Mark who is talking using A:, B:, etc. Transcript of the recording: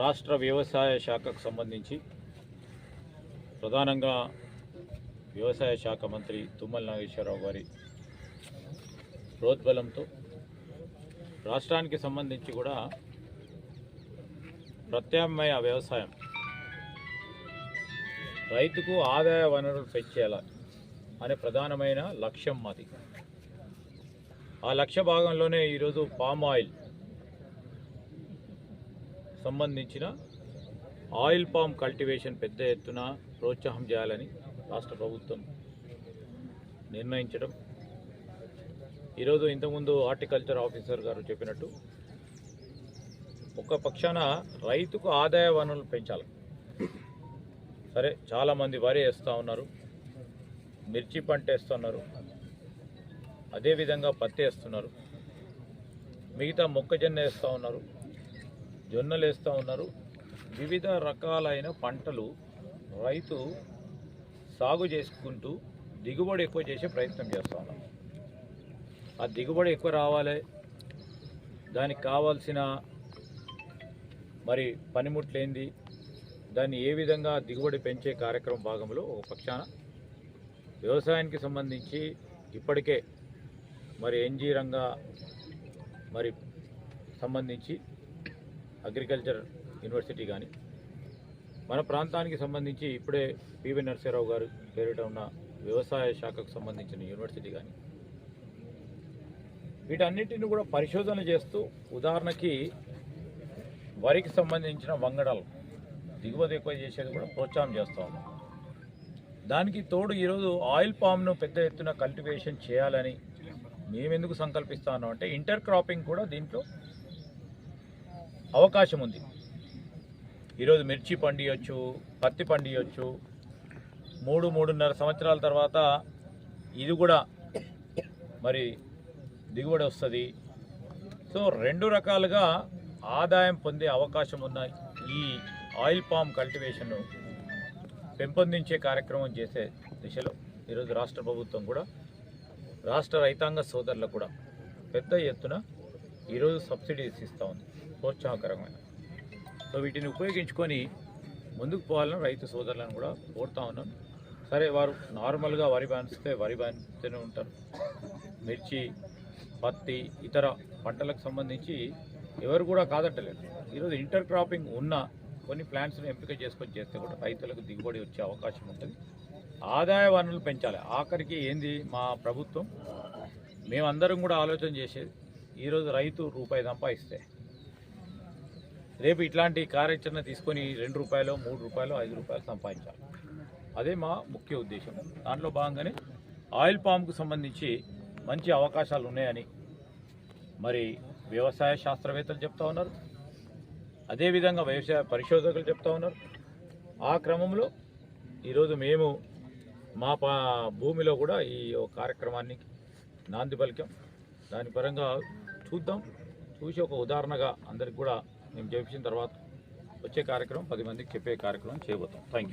A: రాష్ట్ర వ్యవసాయ శాఖకు సంబంధించి ప్రధానంగా వ్యవసాయ శాఖ మంత్రి తుమ్మల నాగేశ్వరరావు గారి ప్రోద్బలంతో రాష్ట్రానికి సంబంధించి కూడా ప్రత్యామ్నాయ వ్యవసాయం. రైతుకు ఆదాయ వనరులు పెంచేలా అనే ప్రధానమైన లక్ష్యం మాది. ఆ లక్ష్య భాగంలోనే ఈరోజు పామ్ ఆయిల్ సంబంధించిన ఆయిల్ పామ్ కల్టివేషన్ పెద్ద ఎత్తున ప్రోత్సాహం చేయాలని రాష్ట్ర ప్రభుత్వం నిర్ణయించడం. ఈరోజు ఇంతకుముందు హార్టికల్చర్ ఆఫీసర్ గారు చెప్పినట్టు ఒక పక్షాన రైతుకు ఆదాయ వనరులు పెంచాలి. సరే చాలామంది వరి వేస్తూ ఉన్నారు మిర్చి పంట వేస్తున్నారు అదేవిధంగా పత్తి వేస్తున్నారు మిగతా మొక్కజొన్న వేస్తూ ఉన్నారు. జొన్నలు వేస్తూ ఉన్నారు. వివిధ రకాలైన పంటలు రైతు సాగు చేసుకుంటూ దిగుబడి ఎక్కువ చేసే ప్రయత్నం చేస్తూ ఉన్నారు. ఆ దిగుబడి ఎక్కువ రావాలి. దానికి కావాల్సిన మరి పనిముట్లు ఏంది దాన్ని ఏ విధంగా దిగుబడి పెంచే కార్యక్రమం భాగంలో ఒక పక్షాన వ్యవసాయానికి సంబంధించి ఇప్పటికే మరి ఎన్జీ రంగా మరి సంబంధించి అగ్రికల్చర్ యూనివర్సిటీ కానీ. మన ప్రాంతానికి సంబంధించి ఇప్పుడే పివి నరసింహరావు గారు పేరిట ఉన్న వ్యవసాయ శాఖకు సంబంధించిన యూనివర్సిటీ కానీ. వీటన్నిటిని కూడా పరిశోధన చేస్తూ ఉదాహరణకి వరికి సంబంధించిన వంగడాలు దిగుమతి ఎక్కువ చేసేది కూడా ప్రోత్సాహం చేస్తూ ఉన్నాం. దానికి తోడు ఈరోజు ఆయిల్ పామ్ను పెద్ద ఎత్తున కల్టివేషన్ చేయాలని మేమెందుకు సంకల్పిస్తాను అంటే ఇంటర్ క్రాపింగ్ కూడా దీంట్లో అవకాశం ఉంది. ఈరోజు మిర్చి పండియొచ్చు పత్తి పండియొచ్చు. మూడు మూడున్నర సంవత్సరాల తర్వాత ఇది కూడా మరి దిగుబడి వస్తుంది. సో రెండు రకాలుగా ఆదాయం పొందే అవకాశం ఉన్న ఈ ఆయిల్ పామ్ కల్టివేషన్ పెంపొందించే కార్యక్రమం చేసే దిశలో ఈరోజు రాష్ట్ర ప్రభుత్వం కూడా రాష్ట్ర రైతాంగ సోదరులకు కూడా పెద్ద ఎత్తున ఈరోజు సబ్సిడీస్ ఇస్తూ ఉంది. ప్రోత్సాహకరమైన. సో వీటిని ఉపయోగించుకొని ముందుకు పోవాలని రైతు సోదరులను కూడా కోరుతా ఉన్నాం. సరే వారు నార్మల్గా వరి బానిస్తే వరి బానిస్తూనే ఉంటారు. మిర్చి పత్తి ఇతర పంటలకు సంబంధించి ఎవరు కూడా కాదట్టలేదు ఈరోజు ఇంటర్ క్రాపింగ్ ఉన్న కొన్ని ప్లాంట్స్ని ఎంపిక చేసుకొని చేస్తే కూడా రైతులకు దిగుబడి వచ్చే అవకాశం ఉంటుంది. ఆదాయ వనరులు పెంచాలి. ఆఖరికి ఏంది? మా ప్రభుత్వం. మేమందరం కూడా ఆలోచన చేసేది ఈరోజు రైతు రూపాయి సంపాదిస్తే రేపు ఇట్లాంటి కార్యాచరణ తీసుకొని రెండు రూపాయలు మూడు రూపాయలు ఐదు రూపాయలు సంపాదించాలి. అదే మా ముఖ్య ఉద్దేశం. దాంట్లో భాగంగానే ఆయిల్ పామ్కు సంబంధించి మంచి అవకాశాలు ఉన్నాయని మరి వ్యవసాయ శాస్త్రవేత్తలు చెప్తా ఉన్నారు. అదేవిధంగా వ్యవసాయ పరిశోధకులు చెప్తా ఉన్నారు. ఆ క్రమంలో ఈరోజు మేము మా పా భూమిలో కూడా ఈ కార్యక్రమాన్ని నాంది పలికాం. దాని పరంగా చూద్దాం. చూసి ఒక ఉదాహరణగా అందరికి కూడా మేము చేపించిన తర్వాత వచ్చే కార్యక్రమం పది మందికి చెప్పే కార్యక్రమం చేయబోతాం థ్యాంక్ యూ